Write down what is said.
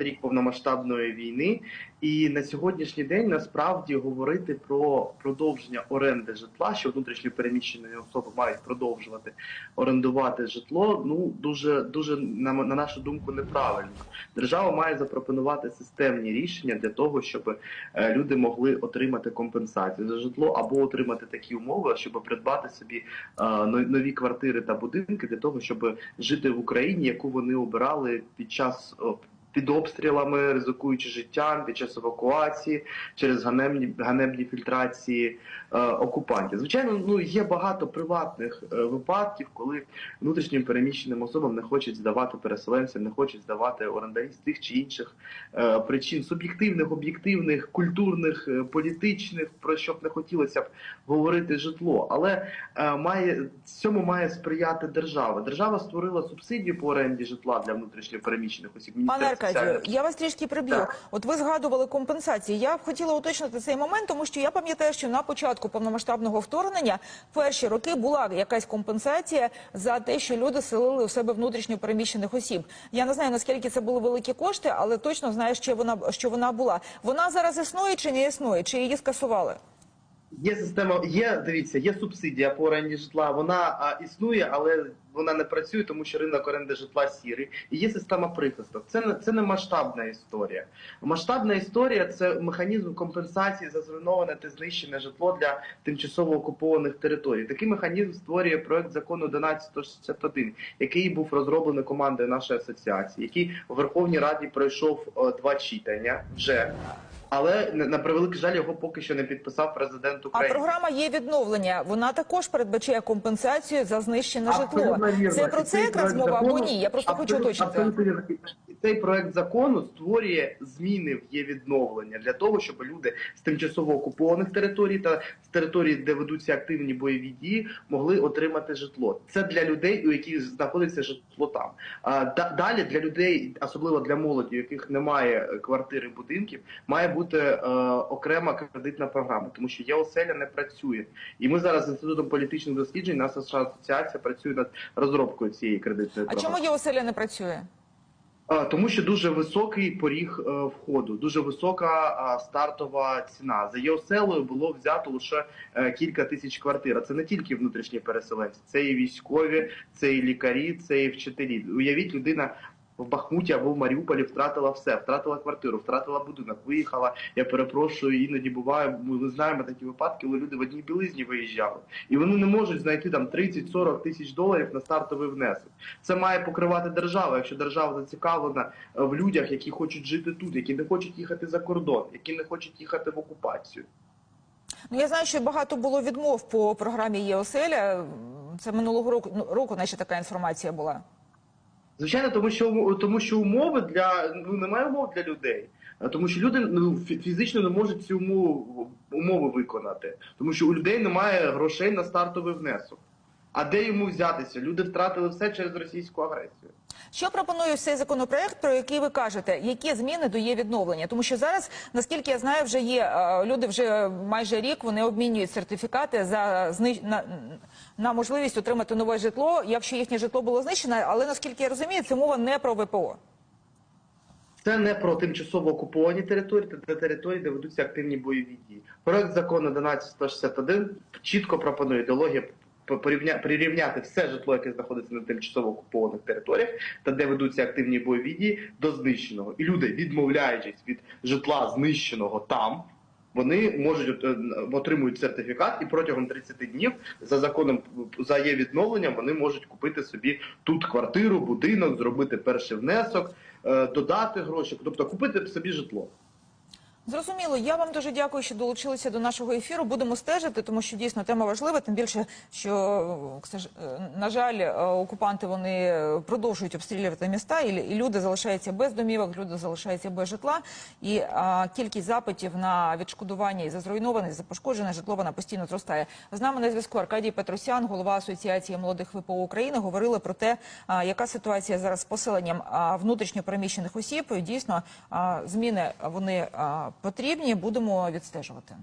рік повномасштабної війни, і на сьогоднішній день насправді говорити про продовження оренди житла, що внутрішньо переміщені особи мають продовжувати орендувати житло. Ну дуже дуже на, на нашу думку неправильно. Держава має запропонувати системні рішення для того, щоб е, люди могли отримати компенсацію за житло або отримати такі умови, щоб придбати собі е, нові квартири та будинки для того, щоб жити в Україні, яку вони обирали під час під обстрілами, ризикуючи життям під час евакуації через ганебні ганебні фільтрації е, окупантів. Звичайно, ну є багато приватних е, випадків, коли внутрішнім переміщеним особам не хочуть здавати переселенцям, не хочуть здавати орендарі з тих чи інших е, причин суб'єктивних, об'єктивних, культурних, е, політичних, про що б не хотілося б говорити житло, але е, має цьому має сприяти держава. Держава створила субсидію по оренді житла для внутрішньопереміщених осіб. Пане Міністерство Аркадію, я вас трішки приб'ю. От ви згадували компенсації. Я б хотіла уточнити цей момент, тому що я пам'ятаю, що на початку повномасштабного вторгнення перші роки була якась компенсація за те, що люди селили у себе внутрішньо переміщених осіб. Я не знаю наскільки це були великі кошти, але точно знаю, що вона що вона була. Вона зараз існує чи не існує, чи її скасували? Є система, є дивіться, є субсидія по оренді житла. Вона а, існує, але вона не працює, тому що ринок оренди житла сірий. І є система прихисток. Це не це не масштабна історія. Масштабна історія це механізм компенсації за зруйноване та знищене житло для тимчасово окупованих територій. Такий механізм створює проект закону 1161, який був розроблений командою нашої асоціації, який у Верховній Раді пройшов е, два читання вже. Але на превеликий жаль, його поки що не підписав президент А програма є відновлення. Вона також передбачає компенсацію за знищене житло. Це про це якраз мова або ні? Я просто хочу уточнити. Цей проект закону створює зміни в є відновлення для того, щоб люди з тимчасово окупованих територій та з територій, де ведуться активні бойові дії, могли отримати житло. Це для людей, у яких знаходиться житло там. А далі для людей, особливо для молоді, у яких немає квартири, будинків, має бути е, окрема кредитна програма, тому що є оселя не працює. І ми зараз з інститутом політичних досліджень, наша асоціація працює над розробкою цієї кредитної А чому є оселя не працює? А, Тому що дуже високий поріг е, входу, дуже висока стартова ціна. За ЄОСЕЛою було взято лише е, кілька тисяч квартир. Це не тільки внутрішні переселенці, це і військові, це і лікарі, це і вчителі. Уявіть, людина в Бахмуті або в Маріуполі втратила все, втратила квартиру, втратила будинок, виїхала. Я перепрошую, іноді буває. Ми знаємо такі випадки, коли люди в одній білизні виїжджали, і вони не можуть знайти там 30-40 тисяч доларів на стартовий внесок. Це має покривати держава. Якщо держава зацікавлена е, в людях, які хочуть жити тут, які не хочуть їхати за кордон, які не хочуть їхати в окупацію. Ну я знаю, що багато було відмов по програмі є оселя. Це минулого року ну, року, наче така інформація була. Звичайно, тому що тому що умови для ну немає умов для людей. Тому що люди ну фі- фізично не можуть ці умови, умови виконати, тому що у людей немає грошей на стартовий внесок. А де йому взятися? Люди втратили все через російську агресію. Що пропонує цей законопроект, про який ви кажете, які зміни до є відновлення? Тому що зараз, наскільки я знаю, вже є е, люди вже майже рік вони обмінюють сертифікати за на, на можливість отримати нове житло, якщо їхнє житло було знищене. Але наскільки я розумію, це мова не про ВПО. Це не про тимчасово окуповані території та території, де ведуться активні бойові дії. Проект закону 11161 чітко пропонує порівня- прирівняти все житло, яке знаходиться на тимчасово окупованих територіях та де ведуться активні бойові дії, до знищеного. І люди, відмовляючись від житла знищеного там. Вони можуть е, отримують сертифікат, і протягом 30 днів за законом за є відновленням вони можуть купити собі тут квартиру, будинок, зробити перший внесок, е, додати гроші, тобто купити собі житло. Зрозуміло, я вам дуже дякую, що долучилися до нашого ефіру. Будемо стежити, тому що дійсно тема важлива. Тим більше, що е, на жаль, е, окупанти вони продовжують обстрілювати міста, і, люди залишаються без домівок, люди залишаються без житла. І а, кількість запитів на відшкодування і за зруйноване, за пошкоджене житло вона постійно зростає. З нами на зв'язку Аркадій Петросян, голова асоціації молодих ВПО України, говорили про те, а, яка ситуація зараз з поселенням внутрішньо переміщених осіб. Дійсно, а, зміни вони а, потрібні. Будемо відстежувати.